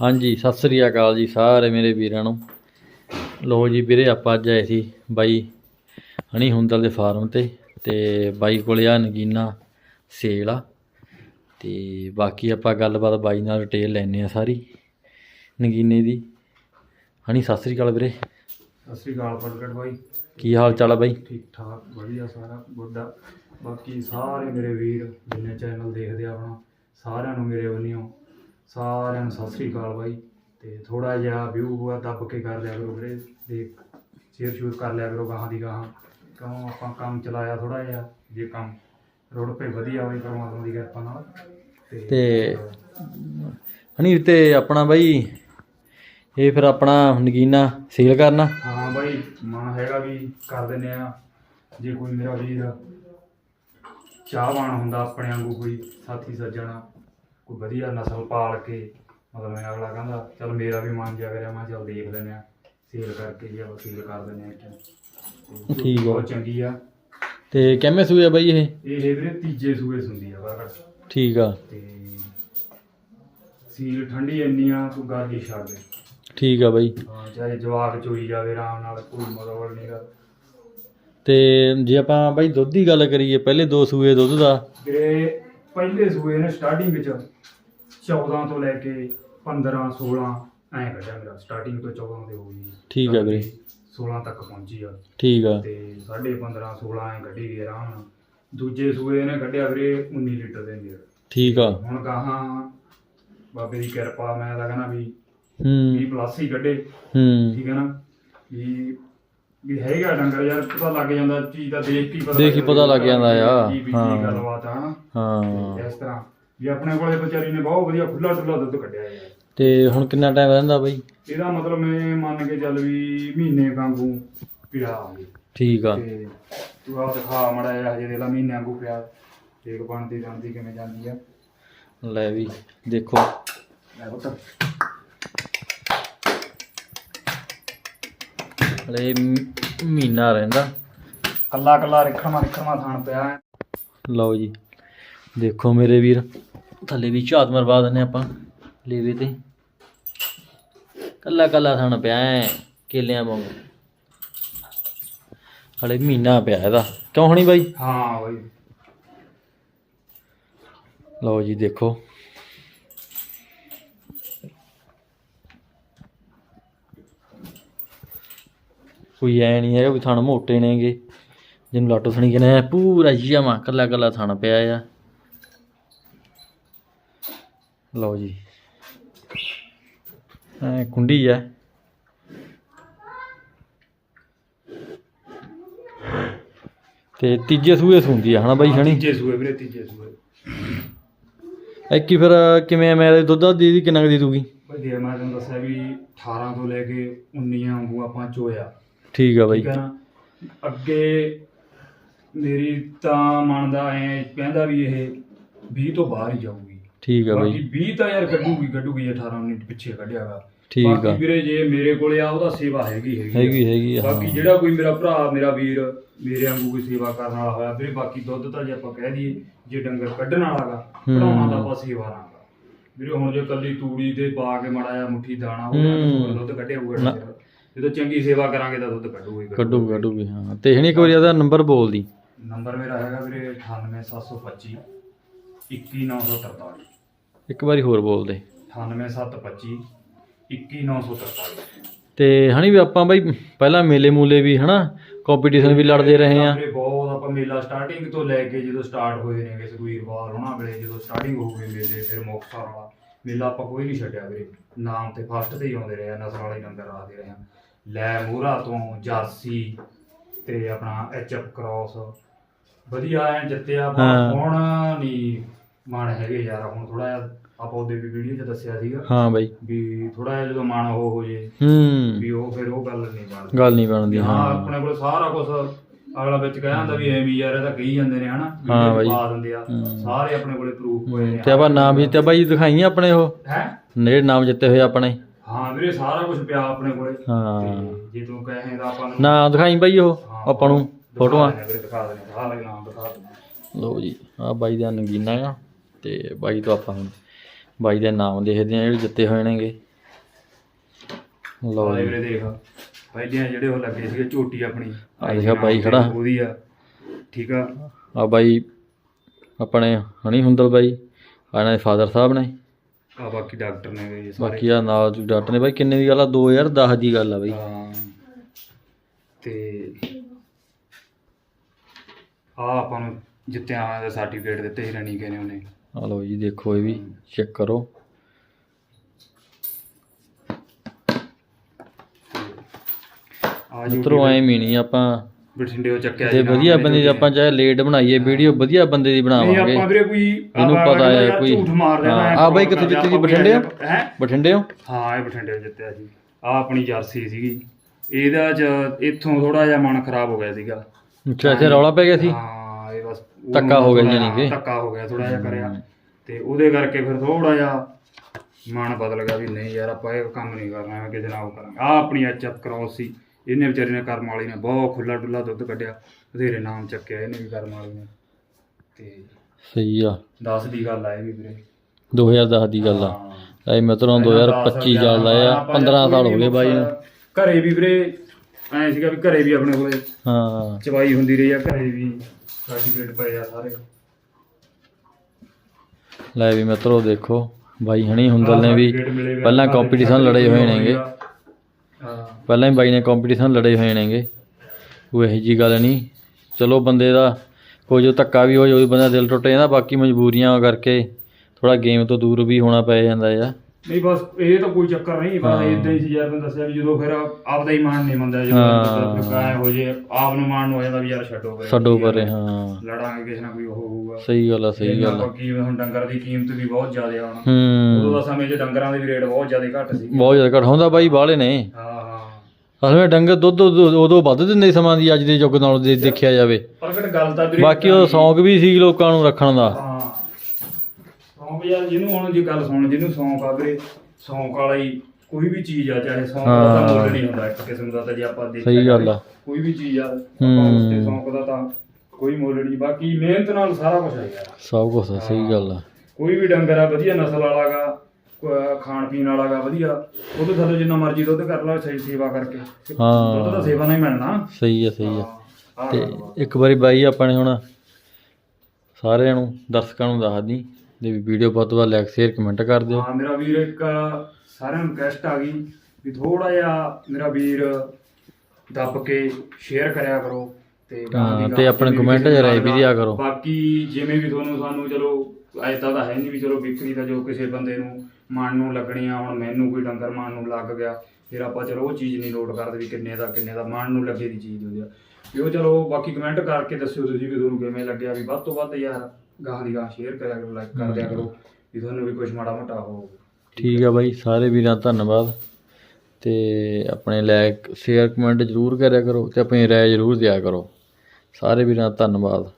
ਹਾਂਜੀ ਸਤਿ ਸ੍ਰੀ ਅਕਾਲ ਜੀ ਸਾਰੇ ਮੇਰੇ ਵੀਰਾਂ ਨੂੰ। ਲੋ ਜੀ ਵੀਰੇ ਆਪਾਂ ਅੱਜ ਆਏ ਸੀ ਬਾਈ ਹਣੀ ਹੁੰਦਲ ਦੇ ਫਾਰਮ ਤੇ ਤੇ ਬਾਈ ਕੋਲੇ ਆ ਨਗੀਨਾ ਸੇਲ ਆ। ਤੇ ਬਾਕੀ ਆਪਾਂ ਗੱਲਬਾਤ ਬਾਈ ਨਾਲ ਡਿਟੇਲ ਲੈਣੇ ਆ ਸਾਰੀ ਨਗੀਨੇ ਦੀ। ਹਣੀ ਸਤਿ ਸ੍ਰੀ ਅਕਾਲ ਵੀਰੇ। ਸਤਿ ਸ਼੍ਰੀ ਅਕਾਲ ਪ੍ਰਗਟ ਭਾਈ ਕੀ ਹਾਲ ਚਾਲ ਆ ਬਾਈ? ਠੀਕ ਠਾਕ ਵਧੀਆ ਸਾਰਾ ਗੁੱਡਾ ਬਾਕੀ ਸਾਰੇ ਮੇਰੇ ਵੀਰ ਜਿੰਨੇ ਚੈਨਲ ਦੇਖਦੇ ਆ ਆਪਣਾ ਸਾਰਿਆਂ ਨੂੰ ਮੇਰੇ ਵੱਲੋਂ ਸਾਰਿਆਂ ਨੂੰ ਸਤਿ ਸ਼੍ਰੀ ਅਕਾਲ ਬਾਈ। ਤੇ ਥੋੜਾ ਜਿਹਾ ਵਿਊ ਆ ਦੱਬ ਕੇ ਕਰ ਲਿਆ ਕਰੋ ਵੀਰੇ। ਦੇਖ ਸ਼ੇਅਰ ਸ਼ੂਰ ਕਰ ਲਿਆ ਕਰੋ ਗਾਹਾਂ ਦੀ ਗਾਹਾਂ। ਕਿਉਂ ਆਪਾਂ ਕੰਮ ਚਲਾਇਆ ਥੋੜਾ ਜਿਹਾ ਜੇ ਕੰਮ ਰੋਡ ਤੇ ਵਧੀਆ ਹੋਈ ਪਰਮਾਤਮਾ ਦੀ ਕਿਰਪਾ ਨਾਲ। ਤੇ ਹਣੀ ਤੇ ਆਪਣਾ ਬਾਈ ਇਹ ਫਿਰ ਆਪਣਾ ਨਗੀਨਾ ਸੇਲ ਕਰਨਾ? ਹਾਂ ਬਾਈ ਮਨ ਹੈਗਾ ਵੀ ਕਰ ਦਿੰਨੇ ਆ। ਜੇ ਕੋਈ ਮੇਰਾ ਵੀਰ ਚਾਹਵਾਨ ਹੁੰਦਾ ਆਪਣੇ ਵਾਂਗੂ ਕੋਈ ਸਾਥੀ ਸੱਜਣਾ ਕੋਈ ਵਧੀਆ ਨਸਲ ਪਾਲ ਕੇ ਮਤਲਬ ਮੈਂ ਅਗਲਾ ਕਹਿੰਦਾ ਚਲ ਮੇਰਾ ਵੀ ਮਨ ਜਿਆ ਕਰਿਆ ਮੈਂ ਚਲ ਦੇਖ ਲੈਨੇ ਆ ਸੇਲ ਕਰਕੇ ਜਾਂ ਸੇਲ ਕਰ ਦਿੰਨੇ ਆ ਇੱਥੇ। ਠੀਕ ਆ। ਬਹੁਤ ਚੰਗੀ ਆ। ਤੇ ਕਿਵੇਂ ਸੂਏ ਬਾਈ ਇਹ? ਇਹ ਵੀਰੇ ਤੀਜੇ ਸੂਏ ਸੁੰਦੀ ਆ ਬਾਹਰ। ਠੀਕ ਆ। ਤੇ ਸੀਲ ਠੰਡੀ ਇੰਨੀ ਆ ਤੂੰ ਗੱਲ ਹੀ ਛੱਡ ਦੇ। ਠੀਕ ਆ ਬਾਈ। ਹਾਂ ਚਾਹੇ ਜਵਾਕ ਚੋਈ ਜਾਵੇ ਆਰਾਮ ਨਾਲ ਕੋਈ ਮਤਲਬ ਨਹੀਂ ਗਾ। ਤੇ ਜੇ ਆਪਾਂ ਬਾਈ ਦੁੱਧ ਦੀ ਗੱਲ ਕਰੀਏ ਪਹਿਲੇ ਦੋ ਸੂਏ ਦੁੱਧ ਦਾ। ਵੀਰੇ ਪਹਿਲੇ ਸੂਏ ਨੇ ਸਟਾਰਟਿੰਗ ਵਿੱਚ 14 ਤੋਂ ਲੈ ਕੇ 15 16 ਐਂ ਕੱਢਿਆ ਮੇਰਾ ਸਟਾਰਟਿੰਗ ਤੋਂ 14 ਤੇ ਹੋ ਗਈ। ਠੀਕ ਆ ਵੀਰੇ। 16 ਤੱਕ ਪਹੁੰਚੀ ਆ। ਠੀਕ ਆ। ਤੇ 15.5 16 ਐਂ ਕੱਢੀ ਗਈ ਆਰਾਮ ਨਾਲ। ਦੂਜੇ ਸੂਏ ਨੇ ਕੱਢਿਆ ਵੀਰੇ 19 ਲੀਟਰ ਦੇ ਨੀਰ ਠੀਕ ਆ। ਹੁਣ ਗਾਹਾਂ ਬਾਬੇ ਦੀ ਕਿਰਪਾ ਮੈਂ ਤਾਂ ਕਹਿੰਦਾ ਵੀ ਹੂੰ। 20 ਪਲੱਸ ਹੀ ਕੱਢੇ। ਹੂੰ। ਠੀਕ ਹੈ ਨਾ? ਵੀ ਵੀ ਹੈਗਾ ਡੰਗਰ ਯਾਰ ਪਤਾ ਲੱਗ ਜਾਂਦਾ ਚੀਜ਼ ਦਾ ਦੇਖ ਕੇ ਹੀ ਪਤਾ ਦੇਖ ਹੀ ਪਤਾ ਲੱਗ ਜਾਂਦਾ ਆ, ਕੀ ਵੀ ਹਾਂ। ਕੀ ਗੱਲਬਾਤ ਆ ਹਨਾ? ਹਾਂ। ਇਸ ਤਰ੍ਹਾਂ ਵੀ ਆਪਣੇ ਕੋਲੇ ਵਿਚਾਰੀ ਨੇ ਬਹੁਤ ਵਧੀਆ ਖੁੱਲਾ ਡੁੱਲਾ ਦੁੱਧ ਕੱਢਿਆ ਯਾਰ। ਤੇ ਹੁਣ ਕਿੰਨਾ ਟਾਈਮ ਰਹਿੰਦਾ ਬਾਈ? ਇਹਦਾ ਮਤਲਬ ਮੈਂ ਮੰਨ ਕੇ ਚੱਲ ਵੀ ਮਹੀਨੇ ਵਾਂਗੂ ਪਿਆ ਠੀਕ ਆ। ਤੇ ਤੂੰ ਆ ਦਿਖਾ ਮੜਾ ਜਿਹਾ ਹਜੇ ਦੇ ਲਾ ਮਹੀਨੇ ਵਾਂਗੂ ਪਿਆ। ਦੇਖ ਬਣਦੀ ਜਾਂਦੀ ਕਿਵੇਂ ਜਾਂਦੀ ਆ। ਲੈ ਵੀ ਦੇਖੋ। ਲੈ ਪੁੱਤ। ਹਲੇ ਮਹੀਨਾ ਰਹਿੰਦਾ। ਕੱਲਾ ਕੱਲਾ ਰਿਖਣਾ ਰਿਖਣਾ ਥਾਣ ਪਿਆ। ਹੈ। ਲਓ ਜੀ ਦੇਖੋ ਮੇਰੇ ਵੀਰ ਥੱਲੇ ਵੀ ਝਾਤ ਮਰਵਾ ਦਿੰਨੇ ਆਪਾਂ ਲੇਵੇ ਤੇ। ਕੱਲਾ ਕੱਲਾ ਥਣ ਪਿਆ ਐ ਕੇਲਿਆਂ ਵਾਂਗੂ। ਹਲੇ ਮਹੀਨਾ ਪਿਆ ਇਹਦਾ। ਕਿਉਂ ਹਣੀ ਬਾਈ? ਹਾਂ ਬਾਈ। ਲਓ ਜੀ ਦੇਖੋ। ਕੋਈ ਐ ਨਹੀਂ ਹੈਗਾ ਵੀ ਥਣ ਮੋਟੇ ਨੇਗੇ। ਜਿਹਨੂੰ ਲਾਟੋ ਥਣੀ ਕਹਿੰਦੇ ਆ ਪੂਰਾ ਜਮਾ ਕੱਲਾ ਕੱਲਾ ਥਣ ਪਿਆ ਆ। ਲਓ ਜੀ। ਐ ਕੁੰਡੀ ਆ। ਤੇ ਤੀਜੇ ਸੂਏ ਸੁੰਦੀ ਆ ਹਨਾ ਬਾਈ ਹਣੀ ਤੀਜੇ ਸੂਏ ਵੀਰੇ ਤੀਜੇ ਸੂਏ। ਐਕੀ ਫਿਰ ਕਿਵੇਂ ਮੇਰੇ ਦੁੱਧ ਦਾ ਕਿੰਨਾ ਕੁ ਦੇ ਦੂਗੀ ਭਾਈ ਦੇ ਮੈਂ ਤੁਹਾਨੂੰ ਦੱਸਿਆ ਵੀ 18 ਤੋਂ ਲੈ ਕੇ 19 ਵਾਂਗੂ ਆਪਾਂ ਚੋਇਆ। ਠੀਕ ਆ ਬਾਈ ਠੀਕ ਹੈ ਨਾ ਅੱਗੇ ਮੇਰੀ ਤਾਂ ਮੰਨਦਾ ਐ ਕਹਿੰਦਾ ਵੀ ਇਹ 20 ਤੋਂ ਬਾਹਰ ਹੀ ਜਾਊਗੀ ਠੀਕ ਆ ਬਾਈ ਬਾਕੀ 20 ਤਾਂ ਯਾਰ ਕੱਢੂਗੀ ਕੱਢੂਗੀ 18 19 ਪਿੱਛੇ ਕੱਢਿਆਗਾ ਠੀਕ ਆ ਬਾਕੀ ਵੀਰੇ ਜੇ ਮੇਰੇ ਕੋਲੇ ਆ ਉਹਦਾ ਸੇਵਾ ਹੈਗੀ ਹੈਗੀ ਆ। ਹੈਗੀ ਹੈਗੀ ਆ, ਬਾਕੀ ਹਾਂ ਜਿਹੜਾ ਕੋਈ ਮੇਰਾ ਭਰਾ ਮੇਰਾ ਵੀਰ ਮੇਰੇ ਵਾਂਗੂ ਕੋਈ ਸੇਵਾ ਕਰਨ ਵਾਲਾ ਹੋਇਆ ਵੀਰੇ ਬਾਕੀ ਦੁੱਧ ਤਾਂ ਜੇ ਆਪਾਂ ਕਹਿ ਦਈਏ ਜੇ ਡੰਗਰ ਕੱਢਣ ਵਾਲਾਗਾ ਹੂੰ। ਕਢਾਉਣਾ ਤਾਂ ਆਪਾਂ ਸੇਵਾ ਨਾਗਾ ਵੀਰੇ ਹੁਣ ਜੇ ਕੱਲੀ ਤੂੜੀ ਤੇ ਪਾ ਕੇ ਮਾੜਾ ਜਿਹਾ ਮੁੱਠੀ ਦਾਣਾ ਹੂੰ। ਉਹ ਦੁੱਧ ਕੱਢਿਆ ਹੋਊਗਾ ਨਾ। ਡੰਗਰ। ਜਦੋਂ ਚੰਗੀ ਸੇਵਾ ਕਰਾਂਗੇ ਤਾਂ ਦੁੱਧ ਕੱਢੂਗਾ ਹੀ ਕੱਢੂ ਕੱਢੂਗੀ ਹਾਂ। ਤੇ ਹਣੀ ਇੱਕ ਵਾਰੀ ਇਹਦਾ ਨੰਬਰ ਬੋਲ ਦੀ। ਨੰਬਰ ਮੇਰਾ ਹੈਗਾ ਵੀਰੇ 98725 21943 ਇੱਕ ਵਾਰੀ ਹੋਰ ਬੋਲ ਦੇ। 98725 21943 ਤੇ ਹਣੀ ਵੀ ਆਪਾਂ ਬਾਈ ਪਹਿਲਾਂ ਮੇਲੇ ਮੂਲੇ ਵੀ ਹਨਾ ਕੰਪੀਟੀਸ਼ਨ ਵੀ ਲੜਦੇ ਰਹੇ ਆ ਵੀਰੇ ਬਹੁਤ ਆਪਾਂ ਮੇਲਾ ਸਟਾਰਟਿੰਗ ਤੋਂ ਲੈ ਕੇ ਜਦੋਂ ਸਟਾਰਟ ਹੋਏ ਨੇ ਸੁਖਵੀਰਵਾਲ ਉਹਨਾਂ ਵੇਲੇ ਜਦੋਂ ਸਟਾਰਟਿੰਗ ਹੋ ਗਈ ਮੇਲੇ ਫਿਰ ਮੁਕਤਸਰ ਵਾਲਾ। ਮੇਲਾ ਆਪਾਂ ਕੋਈ ਨਹੀਂ ਛੱਡਿਆ ਵੀਰੇ। ਨਾਮ ਤੇ ਫਸਟ ਤੇ ਹੀ ਆਉਂਦੇ ਰਹੇ ਆ ਨਸਲ ਵਾਲੇ ਨੰਬਰ ਆਦੇ ਰਹੇ ਆ। ਲੈ ਮੂਰਾ ਤੋਂ ਜਰਸੀ ਤੇ ਆਪਣਾ ਐਚਐਫ ਕ੍ਰਾਸ। ਵਧੀਆ ਐ ਜਿੱਤਿਆ ਹਾਂ। ਹੁਣ ਨਹੀਂ ਮਨ ਹੈਗੇ ਯਾਰ ਹੁਣ ਥੋੜਾ ਜਿਹਾ ਆਪਾਂ ਉਹਦੇ ਵੀ ਵੀਡੀਓ 'ਚ ਦੱਸਿਆ ਸੀਗਾ ਹਾਂ ਬਾਈ। ਵੀ ਥੋੜਾ ਜਿਹਾ ਜਦੋਂ ਮਨ ਹੋ ਹੋ ਜੇ ਹੂੰ। ਵੀ ਉਹ ਫਿਰ ਉਹ ਗੱਲ ਨਹੀਂ ਬਣਦੀ। ਗੱਲ ਨਹੀਂ ਬਣਦੀ ਹਾਂ ਹਾਂ। ਆਪਣੇ ਕੋਲ ਸਾਰਾ ਕੁਝ ਅਗਲਾ ਵਿੱਚ ਕਹਿ ਜਾਂਦਾ ਵੀ ਐਵੇਂ ਹੀ ਯਾਰ ਇਹ ਤਾਂ ਕਹੀ ਜਾਂਦੇ ਨੇ ਹਨਾ ਹਾਂ ਵੀਡੀਓ 'ਚ ਬਾਈ। ਪਾ ਦਿੰਦੇ ਆ। ਹੂੰ। ਸਾਰੇ ਆਪਣੇ ਕੋਲੇ ਪ੍ਰੂਫ ਹੋਏ ਨੇ। ਤੇ ਆਪਾਂ ਨਾਮ ਵੀ ਤੇ ਬਾਈ ਦਿਖਾਈਆਂ ਆਪਣੇ ਉਹ। ਹੈ? ਜਿਹੜੇ ਨਾਮ ਜਿੱਤੇ ਹੋਏ ਆਪਣੇ। ਹਾਂ ਵੀਰੇ ਸਾਰਾ ਕੁਝ ਪਿਆ ਆਪਣੇ ਕੋਲੇ। ਹਾਂ। ਤੇ ਜੇ ਤੂੰ ਕਹੇਗਾ ਆਪਾਂ ਨੂੰ ਨਾ ਦਿਖਾਈ ਬਾਈ ਉਹ ਆਪਾਂ ਨੂੰ ਦਿਖਾ ਫੋਟੋਆਂ। ਦਿੰਦੇ ਆ ਵੀਰੇ ਦਿਖਾ ਦੇਣੇ ਦਿਖਾ ਲੈ ਨਾਮ ਦਿਖਾ ਦਿੰਦੇ ਲਓ ਜੀ ਆ ਬਾਈ ਦਾ ਨਗੀਨਾ ਆ ਤੇ ਬਾਈ ਤੋਂ ਆਪਾਂ ਹੁਣ ਬਾਈ ਦੇ ਨਾਮ ਦੇਖਦੇ ਆ ਜਿਹੜੇ ਜਿੱਤੇ ਹੋਏ ਨੇਗੇ। ਲਓ ਜੀ। ਵੀਰੇ ਦੇਖ ਪਹਿਲੀਆਂ ਜਿਹੜੇ ਉਹ ਲੱਗੇ ਸੀਗੇ ਝੋਟੀ ਆਪਣੀ। ਆਹ ਦੇਖਿਆ ਬਾਈ ਖੜਾ। ਉਹਦੀ ਆ ਠੀਕ ਆ? ਆ ਬਾਈ ਆਪਣੇ ਹਣੀ ਹੁੰਦਲ ਬਾਈ ਆ ਇਹਨਾਂ ਦੇ ਫਾਦਰ ਸਾਹਿਬ ਨੇ। ਆ ਬਾਕੀ ਡਾਕਟਰ ਨੇ ਵੀ ਸਾਰੇ ਬਾਕੀ ਆ ਨਾਲ ਦੇ ਡਾਕਟਰ ਨੇ ਬਾਈ ਕਿੰਨੇ ਦੀ ਗੱਲ ਆ? 2010 ਦੀ ਗੱਲ ਆ ਬਾਈ। ਹਾਂ। ਤੇ ਆ ਆਪਾਂ ਨੂੰ ਜਿੱਤਿਆ ਹੋਇਆ ਦਾ ਸਰਟੀਫਿਕੇਟ ਦਿੱਤੇ ਸੀ ਰਣੀ ਨੇ ਉਹਨੇ। ਆ ਲਓ ਜੀ ਦੇਖੋ ਇਹ ਵੀ ਚੈੱਕ ਕਰੋ। ਆ ਜੀ ਮਿੱਤਰੋ ਐ ਮੀਣੀ ਆਪਾਂ ਬਠਿੰਡੇ ਚੱਕਿਆ ਤੇ ਨਾਮ ਵਧੀਆ ਉਹਨੇ ਬੰਦੇ ਦੀ ਆਪਾਂ ਚਾਹੇ ਲੇਟ ਬਣਾਈਏ ਵੀਡੀਓ ਵਧੀਆ ਬੰਦੇ ਦੀ ਨਹੀਂ ਬਣਾਵਾਂਗੇ ਆਪਾਂ ਵੀਰੇ ਕੋਈ ਇਹਨੂੰ ਆਪਾਂ ਪਤਾ ਹੈ ਯਾਰ ਕੋਈ- ਝੂਠ ਮਾਰ ਦੇਣਾ ਹਾਂ, ਆਹ ਬਾਈ ਕਿੱਥੋਂ ਜਿੱਤੀ ਸੀ, ਬਠਿੰਡੇ ਆ? ਹੈ? ਬਠਿੰਡੇ ਹੋ? ਹਾਂ ਇਹ ਬਠਿੰਡੇ ਜਿੱਤਿਆ ਸੀ ਆ ਆਪਣੀ ਜਰਸੀ ਸੀਗੀ। ਇਹਦਾ ਚ ਇੱਥੋਂ ਥੋੜਾ ਜਿਹਾ ਮਨ ਖਰਾਬ ਹੋ ਗਿਆ ਸੀਗਾ। ਅੱਛਾ ਇੱਥੇ ਰੌਲਾ ਪੈ ਗਿਆ ਸੀ? ਹਾਂ ਇਹ ਬਸ ਉਹ ਧੱਕਾ ਹੋ ਗਿਆ ਥੋੜ੍ਹਾ ਯਾਨੀ ਕਿ। ਧੱਕਾ ਹੋ ਗਿਆ ਥੋੜਾ ਜਿਹਾ ਕਰਿਆ। ਤੇ ਉਹਦੇ ਕਰਕੇ ਫਿਰ ਥੋੜਾ ਜਿਹਾ ਮਨ ਬਦਲ ਗਿਆ ਵੀ ਨਹੀਂ ਯਾਰ ਆਪਾਂ ਇਹ ਕੰਮ ਨਹੀਂ ਕਰਨਾ ਹੈ ਕਿਸੇ ਨਾਲ ਉਹ ਕਰਾਂਗੇ। ਆ ਆਪਣੀ ਐਚਐਫ ਕ੍ਰੋਸ ਸੀ। ਇਹਨੇ ਵਿਚਾਰੀ ਨੇ ਕਰਮ ਵਾਲੀ ਨੇ ਬਹੁਤ ਖੁੱਲਾ ਡੁੱਲਾ ਦੁੱਧ ਕੱਢਿਆ ਬਥੇਰੇ ਨਾਮ ਚੱਕਿਆ ਇਹਨੇ ਵੀ ਕਰਮ ਵਾਲੀ ਨੇ। ਤੇ ਸਹੀ ਆ। 10 ਦੀ ਗੱਲ ਆ ਇਹ ਵੀ ਵੀਰੇ। 2010 ਦੀ ਗੱਲ ਆ। ਐ ਮਿੱਤਰੋਂ 2025 ਚੱਲਦਾ ਆ 15 ਸਾਲ ਹੋ ਗਏ ਬਾਈ ਨੂੰ। ਘਰੇ ਵੀ ਵੀਰੇ ਐ ਸੀਗਾ ਵੀ ਘਰੇ ਵੀ ਆਪਣੇ ਕੋਲੇ ਹਾਂ। ਚਵਾਈ ਹੁੰਦੀ ਰਹੀ ਆ ਘਰੇ ਵੀ ਸਰਟੀਫਿਕੇਟ ਪਏ ਆ ਸਾਰੇ। ਲੈ ਵੀ ਮਿੱਤਰੋ ਦੇਖੋ ਬਾਈ ਹਣੀ ਹੁੰਦਲ ਨੇ ਵੀ ਪਹਿਲਾਂ ਕੰਪੀਟੀਸ਼ਨ ਲੜੇ ਹੋਏ ਨੇਗੇ। ਪਹਿਲਾਂ ਹੀ ਬਾਈ ਨੇ ਕੰਪੀਟੀਸ਼ਨ ਲੜੇ ਹੋਏ ਨੇਗੇ। ਕੋਈ ਇਹੋ ਜੀ ਗੱਲ ਨਹੀਂ। ਚਲੋ ਬੰਦੇ ਦਾ ਕੋਈ ਜੋ ਧੱਕਾ ਵੀ ਹੋ ਜਾਵੇ ਬੰਦਾ ਦਿਲ ਟੁੱਟ ਜਾਂਦਾ। ਬਾਕੀ ਮਜਬੂਰੀਆਂ ਕਰਕੇ ਥੋੜਾ ਗੇਮ ਤੋਂ ਦੂਰ ਵੀ ਹੋਣਾ ਪੈ ਜਾਂਦਾ ਆ। ਨਹੀਂ ਬਸ ਇਹ ਤਾਂ ਕੋਈ ਚੱਕਰ ਨਹੀਂ। ਬਸ ਹਾਂ। ਇਦਾਂ ਹੀ ਸੀ ਯਾਰ ਮੈਂ ਦੱਸਿਆ ਵੀ ਜਦੋਂ ਫਿਰ ਆਪਦਾ ਹੀ ਮਾਣ ਨਹੀਂ ਮੰਨਦਾ ਜਦੋਂ ਹਾਂ। ਕਾਇ ਹੋ ਜੇ ਆਪ ਨੂੰ ਮਾਣ ਹੋ ਜਾਂਦਾ ਵੀ ਯਾਰ ਛੱਡੋ ਪਰੇ ਛੱਡੋ ਪਰੇ ਹਾਂ। ਲੜਾਂਗੇ ਕਿਸੇ ਨਾਲ ਕੋਈ ਉਹ ਹੋਊਗਾ। ਸਹੀ ਗੱਲ ਆ ਸਹੀ ਗੱਲ ਆ। ਬਾਕੀ ਜਿਵੇਂ ਹੁਣ ਡੰਗਰ ਦੀ ਕੀਮਤ ਵੀ ਬਹੁਤ ਜ਼ਿਆਦਾ ਆ ਹੁਣ। ਉਦੋਂ ਹੂੰ ਦਾ ਸਮੇਂ 'ਚ ਡੰਗਰਾਂ ਦੇ ਵੀ ਰੇਟ ਬਹੁਤ ਜ਼ਿਆਦਾ ਘੱਟ ਸੀ ਬਹੁਤ ਜ਼ਿਆਦਾ ਘੱਟ। ਹੁੰਦਾ ਬਾਈ ਬਾਹਲੇ ਨੇ। ਹਾਂ ਹਾਂ। ਅਸਲ ਵਿੱਚ ਡੰਗਰ ਦੁੱਧ ਉਦੋਂ ਉਦੋਂ ਵੱਧ ਦਿੰਦੇ ਸੀ ਸਮਾਂ ਦੀ ਅੱਜ ਦੇ ਯੁੱਗ ਨਾਲ ਦੇਖਿਆ ਜਾਵੇ ਪ੍ਰਗਟ ਗੱਲ ਤਾਂ ਵੀਰੇ ਬਾਕੀ ਉਹ ਸ਼ੌਂਕ ਵੀ ਸੀ ਲੋਕਾਂ ਨੂੰ ਰੱਖਣ ਦਾ ਹਾਂ ਸੌਂਕ ਯਾਰ ਜਿਹਨੂੰ ਹੁਣ ਜੀ ਗੱਲ ਸੁਣ ਜਿਹਨੂੰ ਸੌਂਕ ਆ ਵੀਰੇ ਸੌਂਕ ਵਾਲਾ ਹੀ ਕੋਈ ਵੀ ਚੀਜ਼ ਆ ਚਾਹੇ ਸੌਂਕ ਦਾ ਤਾਂ। ਮੁੱਲ ਨਹੀਂ ਹੁੰਦਾ ਇੱਕ ਕਿਸਮ ਦਾ ਤਾਂ ਜੇ ਆਪਾਂ ਦੇਖੀਏ ਸਹੀ ਗੱਲ ਆ। ਕੋਈ ਵੀ ਚੀਜ਼ ਆ ਹੂੰ। ਆਪਾਂ ਉਸ ਤੇ ਸੌਂਕ ਦਾ ਤਾਂ ਕੋਈ ਮੁੱਲ ਨਹੀਂ ਬਾਕੀ ਮਿਹਨਤ ਨਾਲ ਸਾਰਾ ਕੁਝ ਹੈ ਯਾਰ ਸਭ ਕੁਝ ਸਹੀ ਗੱਲ ਆ ਕੋਈ ਵੀ ਡੰਗਰ ਆ ਵਧੀਆ ਨਸਲ ਵਾਲਾਗਾ ਖਾਣ ਪੀਣ ਵਾਲਾਗਾ ਵਧੀਆ ਉਹਦੇ ਥੱਲੇ ਜਿੰਨਾ ਮਰਜ਼ੀ ਦੁੱਧ ਕਰ ਲਾ ਸਹੀ ਸੇਵਾ ਕਰਕੇ ਹਾਂ। ਦੁੱਧ ਤਾਂ ਸੇਵਾ ਨਾਲ ਹੀ ਮਿਲਣਾ ਸਹੀ ਆ ਸਹੀ ਆ ਆਹ ਤੇ ਗੱਲ ਵਾ। ਇੱਕ ਵਾਰੀ ਬਾਈ ਆਪਾਂ ਨੇ ਹੁਣ ਸਾਰਿਆਂ ਨੂੰ ਦਰਸ਼ਕਾਂ ਨੂੰ ਦੱਸ ਦੀ ਦੇ ਵੀ ਵੀਡੀਓ ਬਹੁਤ ਵੱਧ ਲਾਈਕ ਸ਼ੇਅਰ ਕਮੈਂਟ ਕਰ ਦਿਓ ਹਾਂ ਮੇਰਾ ਵੀਰ ਇੱਕ ਸਾਰਿਆਂ ਨੂੰ ਰਿਕਵੈਸਟ ਆ ਗਈ ਵੀ ਥੋੜਾ ਜਿਹਾ ਮੇਰਾ ਵੀਰ ਦੱਬ ਕੇ ਸ਼ੇਅਰ ਕਰਿਆ ਕਰੋ ਤੇ ਗਾਂ ਹਾਂ, ਗਾਂ ਤੇ ਆਪਣੇ ਜਿਵੇਂ ਵੀ comment ਕਿਸੇ ਵੀ ਦਿਆ ਕਰੋ। ਬਾਕੀ ਜਿਵੇਂ ਵੀ ਤੁਹਾਨੂੰ ਸਾਨੂੰ ਚਲੋ ਐਦਾਂ ਤਾਂ ਹੈ ਨਹੀਂ ਵੀ ਚਲੋ ਵਿਕਰੀ ਦਾ ਜੋ ਕਿਸੇ ਬੰਦੇ ਨੂੰ ਮਨ ਨੂੰ ਲੱਗਣੀ ਆ ਹੁਣ ਮੈਨੂੰ ਕੋਈ ਡੰਗਰ ਮਨ ਨੂੰ ਲੱਗ ਗਿਆ ਫਿਰ ਆਪਾਂ ਚਲੋ ਉਹ ਚੀਜ਼ ਨਹੀਂ ਨੋਟ ਕਰਦੇ ਵੀ ਕਿੰਨੇ ਦਾ ਕਿੰਨੇ ਦਾ ਮਨ ਨੂੰ ਲੱਗੇ ਦੀ ਚੀਜ਼ ਹੁੰਦੀ ਆ ਵੀ ਉਹ ਚਲੋ ਬਾਕੀ ਕਮੈਂਟ ਕਰਕੇ ਦੱਸਿਓ ਤੁਸੀਂ ਵੀ ਤੁਹਾਨੂੰ ਕਿਵੇਂ ਲੱਗਿਆ ਵੀ ਵੱਧ ਤੋਂ ਵੱਧ ਯਾਰ ਗਾਂ ਦੀ ਗਾਂ ਸ਼ੇਅਰ ਕਰਿਆ ਕਰੋ ਲਾਈਕ ਕਰ ਦਿਆ ਕਰੋ ਵੀ ਤੁਹਾਨੂੰ ਵੀ ਕੁਝ ਮਾੜਾ ਮੋਟਾ ਹੋ ਠੀਕ ਆ ਬਾਈ ਸਾਰੇ ਵੀਰਾਂ ਧੰਨਵਾਦ। ਤੇ ਆਪਣੇ ਲਾਈਕ ਸ਼ੇਅਰ ਕਮੈਂਟ ਜ਼ਰੂਰ ਕਰਿਆ ਕਰੋ ਤੇ ਆਪਣੀ ਰਾਏ ਜ਼ਰੂਰ ਦਿਆ ਕਰੋ। ਸਾਰੇ ਵੀਰਾਂ ਦਾ ਧੰਨਵਾਦ।